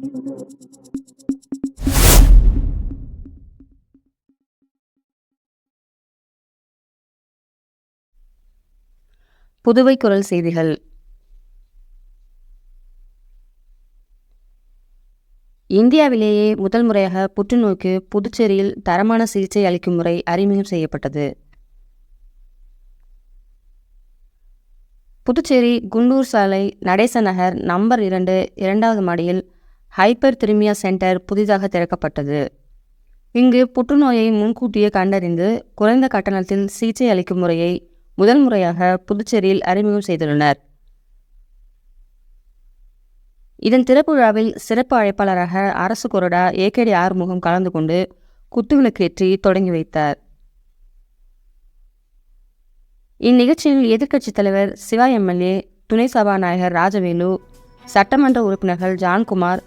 புதுவை குரல் செய்திகள். இந்தியாவிலேயே முதல் முறையாக புற்றுநோய்க்கு புதுச்சேரியில் தரமான சிகிச்சை அளிக்கும் முறை அறிமுகம் செய்யப்பட்டது. புதுச்சேரி குண்டூர் சாலை நடேச நகர் நம்பர் இரண்டு இரண்டாவது மாடியில் ஹைப்பர் திருமியா சென்டர் புதிதாக திறக்கப்பட்டது. இங்கு புற்றுநோயை முன்கூட்டியே கண்டறிந்து குறைந்த கட்டணத்தில் சிகிச்சை அளிக்கும் முறையை முதல் முறையாக புதுச்சேரியில் அறிமுகம் செய்துள்ளனர். இதன் திறப்பு விழாவில் சிறப்பு அழைப்பாளராக அரசு கொறடா ஏகேடி ஆறுமுகம் கலந்து கொண்டு குத்துவிளக்கேற்றி தொடங்கி வைத்தார். இந்நிகழ்ச்சியில் எதிர்க்கட்சித் தலைவர் சிவா எம்எல்ஏ துணை சபாநாயகர் ராஜவேலு சட்டமன்ற உறுப்பினர்கள் ஜான்குமார்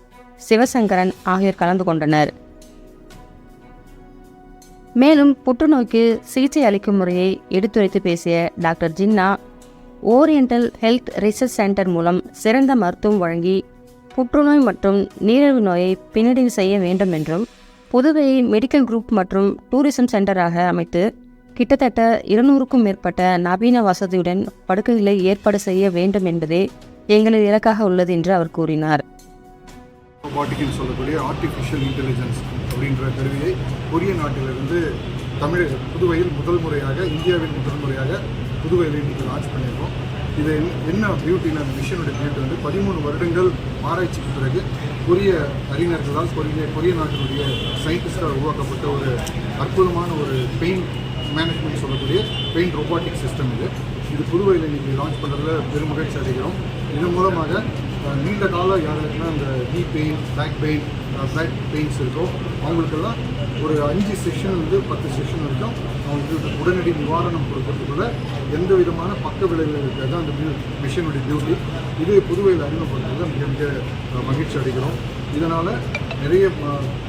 சிவசங்கரன் ஆகியோர் கலந்து கொண்டனர். மேலும் புற்றுநோய்க்கு சிகிச்சை அளிக்கும் முறையை எடுத்துரைத்து பேசிய doctor Jinna oriental health research centre மூலம் சிறந்த மருத்துவம் வழங்கி புற்றுநோய் மற்றும் நீரிழிவு நோயை பின்னடைவு செய்ய வேண்டும் என்றும் புதுவையை மெடிக்கல் குரூப் மற்றும் டூரிசம் சென்டராக அமைத்து கிட்டத்தட்ட இருநூறுக்கும் மேற்பட்ட நவீன வசதியுடன் படுக்கைகளை ஏற்பாடு செய்ய வேண்டும் என்பதே எங்களது இலக்காக உள்ளது என்று அவர் கூறினார். ரோபாட்டிக்னு சொல்லக்கூடிய ஆர்டிஃபிஷியல் இன்டெலிஜென்ஸ் அப்படின்ற கருவியை கொரிய நாட்டிலிருந்து தமிழ் புதுவையில் முதல் முறையாக இந்தியாவில் முதல் முறையாக புதுவையில் இன்றைக்கு லான்ச் பண்ணியிருக்கோம். இது என்ன- என்ன பியூட்டினா அந்த மிஷனுடைய பியூட்டி வந்து பதிமூணு வருடங்கள் ஆராய்ச்சிக்கு பிறகு கொரிய அறிஞர்களால் கொரிய கொரிய நாட்டினுடைய சயின்டிஸ்டால் உருவாக்கப்பட்ட ஒரு அற்புதமான ஒரு பெயின் மேனேஜ்மெண்ட் சொல்லக்கூடிய பெயின் ரோபாட்டிக் சிஸ்டம் இது. இது புதுவையில் இன்றைக்கி லான்ச் பண்ணுறதுல பெருமகிழ்ச்சி அடைகிறோம். இதன் மூலமாக நீண்ட காலம் யாருக்குன்னா அந்த நீ pain back pain back pains இருக்கோ அவங்களுக்கெல்லாம் ஒரு அஞ்சு செஷன் வந்து பத்து செஷன் வரைக்கும் அவங்களுக்கு உடனடி நிவாரணம் கொடுக்கறதுக்குள்ள எந்த விதமான பக்க விளைவுகள் இருக்காது. அந்த மிஷினுடைய டியூட்டி இது புதுவையில் அறிமுகப்படுத்துறதுல மிக மிக மகிழ்ச்சி அடைகிறோம். இதனால் நிறைய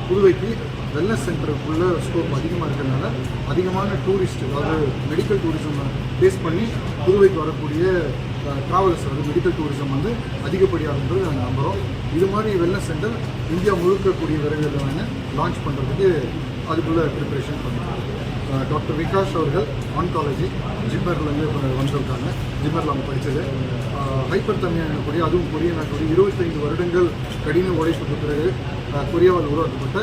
புதுவைக்கு வெல்னஸ் சென்டருக்குள்ள ஸ்கோப் அதிகமாக இருக்கிறதுனால அதிகமான டூரிஸ்ட் அதாவது மெடிக்கல் டூரிசம் பேஸ் பண்ணி புதுவைக்கு வரக்கூடிய ட்ராவல்ஸ் வந்து மெடிக்கல் டூரிசம் வந்து அதிகப்படியாகுன்றது நாங்கள் நம்புகிறோம் இது மாதிரி வெல்னஸ் சென்டர் இந்தியா முழுக்கக்கூடிய விரைவில் நாங்கள் லான்ச் பண்ணுறதுக்கு அதுக்குள்ளே ப்ரிப்பரேஷன் பண்ணுறோம் டாக்டர் விகாஷ் அவர்கள் ஆன்காலஜி ஜிம்மர்லேருந்து வந்திருக்காங்க. ஜிம்மரில் அவங்க படித்தது ஹைப்பர் தன்மையாக கூடிய அதுவும் கொரிய நாட்டுடைய இருபத்தைந்து வருடங்கள் கடின உழைப்புக்கு பிறகு கொரியாவில் கொரியாவால் உருவாக்கப்பட்ட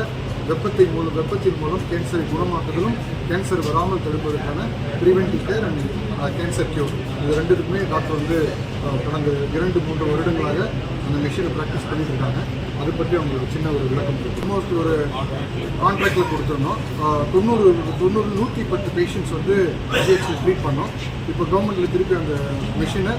வெப்பத்தை மூலம் வெப்பத்தின் மூலம் கேன்சரை குணமாக்குதலும் கேன்சர் வராமல் தடுப்பதற்கான preventive care and cancer cure இது ரெண்டுத்துக்குமே டாக்டர் வந்து uh, கடந்த இரண்டு மூன்று வருடங்களாக அந்த மிஷினை ப்ராக்டிஸ் பண்ணிட்டு இருக்காங்க அதை பற்றி அவங்களுக்கு சின்ன ஒரு விளக்கம் ஆல்மோஸ்ட் ஒரு கான்ட்ராக்டில் கொடுத்துருந்தோம். தொண்ணூறு தொண்ணூறு நூற்றி பத்து பேஷண்ட்ஸ் வந்து ஜிஹெச்சில் ட்ரீட் பண்ணோம். இப்போ கவர்மெண்ட்டில் திருப்பி அந்த மிஷினை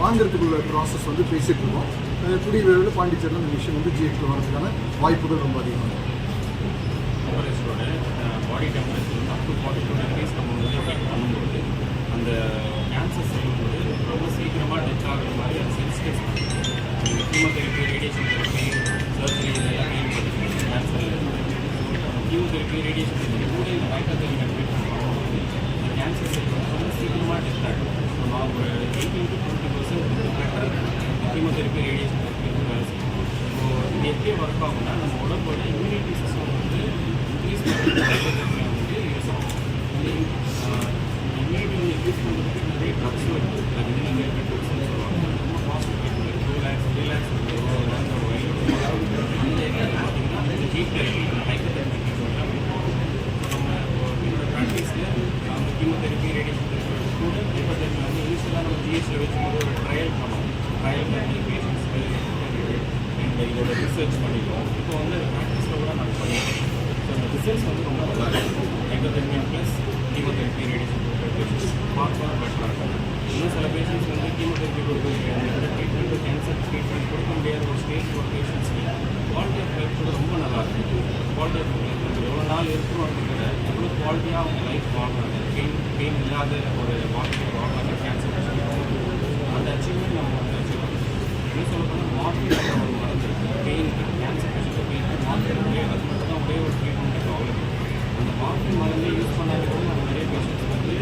வாங்குறதுக்குள்ள ப்ராசஸ் வந்து பேசிகிட்டு இருக்கோம் அஹ், கூடிய விரைவில் பாண்டிச்சேரியில் அந்த மிஷின் வந்து ஜிஹெச்சில் வரதுக்கான வாய்ப்புகள் ரொம்ப அதிகமாக இருக்குது டெம்பரேச்சரோட பாடி டெம்பரேச்சர் வந்து up to forty two degrees நம்ம வந்து ஹீட் பண்ணும்போது அந்த கேன்சர் செய்யும்போது ரொம்ப சீக்கிரமாக டச் ஆகிற மாதிரி அது சென்சிடைஸ் பண்ணுது கீமோதெரப்பி ரேடியேஷன் தெரப்பி சர்ஜரி இதெல்லாம் எல்லாமே கேன்சர் கீமோதெரப்பி ரேடியேஷன் தெரப்பி கூட இந்த ஹைப்போதெரப்பி தெரப்பி பண்ணும்போது இந்த கேன்சர் செல் வந்து ரொம்ப சீக்கிரமாக டச் ஆகிடும் ஸோ நான் ஒரு eighteen to twenty percent chemotherapy radiation therapy வந்து வேலை செய்யும் ஸோ இது எப்படி ஒர்க் ஆகும்னா நம்ம உடம்போட இம்யூனிட்டி சிஸ்டம் வந்து இன்க்ரீஸ் பண்ணுறதுக்கு வந்து யூஸ் ஆகும் இந்த இம்யூனிட்டி வந்து இன்க்ரீஸ் பண்ணுறதுக்கு நிறைய ட்ரக்ஸ் இருக்குது அது வந்து நிறைய ட்ரக்ஸ்னு சொல்லுவாங்க ரொம்ப காஸ்ட் இருக்குது டூ லேக்ஸ் த்ரீ லேக்ஸ் அந்த ஏரியாவில் பார்த்தீங்கன்னா இந்த ஹீட் தெரப்பி ஹைப்பர் தெரப்பி நம்ம என்னோட ப்ராக்டிஸில் நம்ம கீமோதெரப்பி ரேடியேஷன் தெரப்பி கூட ஹைப்பர் தெரப்பி வந்து இனிஷியலாக நம்ம ஜிஹெச்சில் வச்சும்போது ஒரு ட்ரையல் பண்ணோம் ட்ரையல் பண்ணி பேஷண்ட்ஸ்க்கு அண்ட் இதோட ரிசர்ச் பண்ணிக்கிறோம் இப்போ வந்து ப்ராக்டிஸில் கூட நாங்கள் பண்ணிக்கிறோம் ஸோ அந்த ரிசல்ட்ஸ் வந்து ரொம்ப நல்லா இருக்கும் hypothermia plus chemotherapy radiation patients பார்க்கலாம் பெட்டராக இருக்கும். இன்னும் சில பேஷண்ட்ஸ் வந்து கீமோதெரப்பி கொடுக்க முடியாது ட்ரீட்மெண்ட் கேன்சர் ட்ரீட்மெண்ட் கொடுக்க முடியாத ஒரு ஸ்டேஜ் ஒரு பேஷண்ட்ஸ்க்கு குவாலிட்டி ஆஃப் லைஃப் கூட ரொம்ப நல்லா இருக்கும். குவாலிட்டி ஆஃப் லைஃப் வந்து எவ்வளோ நாள் இருக்கும் அப்படிங்கிற எவ்வளோ குவாலிட்டியாக அவங்க லைஃப் வாழ்றாங்க. பெயின் பெயின் இல்லாத ஒரு வாழ்க்கை வாழ்றாங்க கேன்சர் அந்த அச்சீவ்மெண்ட் நம்ம வந்து அச்சீவ் பண்ணுவோம் இன்னும் சொல்லப்போனால் மார்க்கெட் ஒரு மருந்து pain cancer patient pain market ஒரே அது மட்டும் தான் ஒரே ஒரு ட்ரீட்மெண்ட் இப்போ அவ்வளோ அந்த மார்க்கெட் மருந்தே யூஸ் பண்ணாத கூட நம்ம நிறைய பேஷண்ட்ஸ் வந்து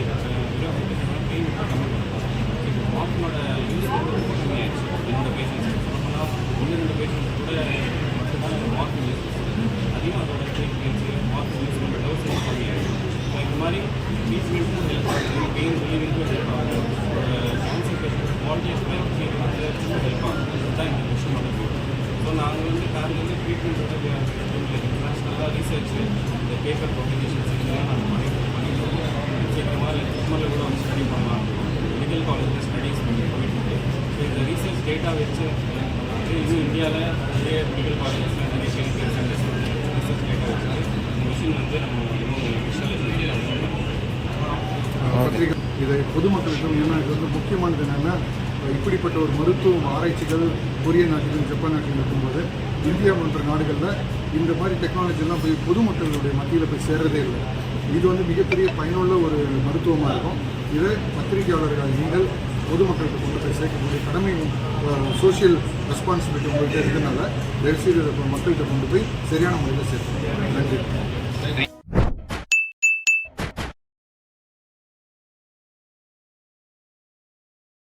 பெயின் கம்மி பண்ணலாம் இப்போ மார்க்கனோட யூஸ் வந்து ரொம்ப கம்மியாயிடுச்சு என்னோட பேஷண்ட்ஸ் சொல்ல போனால் ஒன்று ரெண்டு பேஷண்ட்ஸ் கூட டேட்டா வச்சு இது இந்தியாவில் நிறைய மெடிக்கல் காலேஜஸில் நிறைய கிளினிக்கல் சென்டர்ஸ் ரிசர்ச் டேட்டா வச்சு மிஷின் வந்து நம்ம இன்னும் இதை பொதுமக்களுக்கும் ஏன்னா இது வந்து முக்கியமானது என்னென்னா இப்படிப்பட்ட ஒரு மருத்துவ ஆராய்ச்சிகள் கொரிய நாட்டிலும் ஜப்பான் நாட்டிலும் இருக்கும்போது இந்தியா போன்ற நாடுகளில் இந்த மாதிரி டெக்னாலஜிலாம் போய் பொதுமக்களுடைய மத்தியில் போய் சேர்றதே இல்லை. இது வந்து மிகப்பெரிய பயனுள்ள ஒரு மருத்துவமாக இருக்கும். இதை பத்திரிகையாளர்கள் நீங்கள் பொதுமக்களுக்கு கொண்டு போய் சேர்க்கக்கூடிய கடமை சோஷியல் ரெஸ்பான்சிபிலிட்டி உங்கள்கிட்ட இருக்கிறதுனால தயவுசெய்து மக்கள்கிட்ட கொண்டு போய் சரியான முறையில் சேர்க்கணும் நன்றி.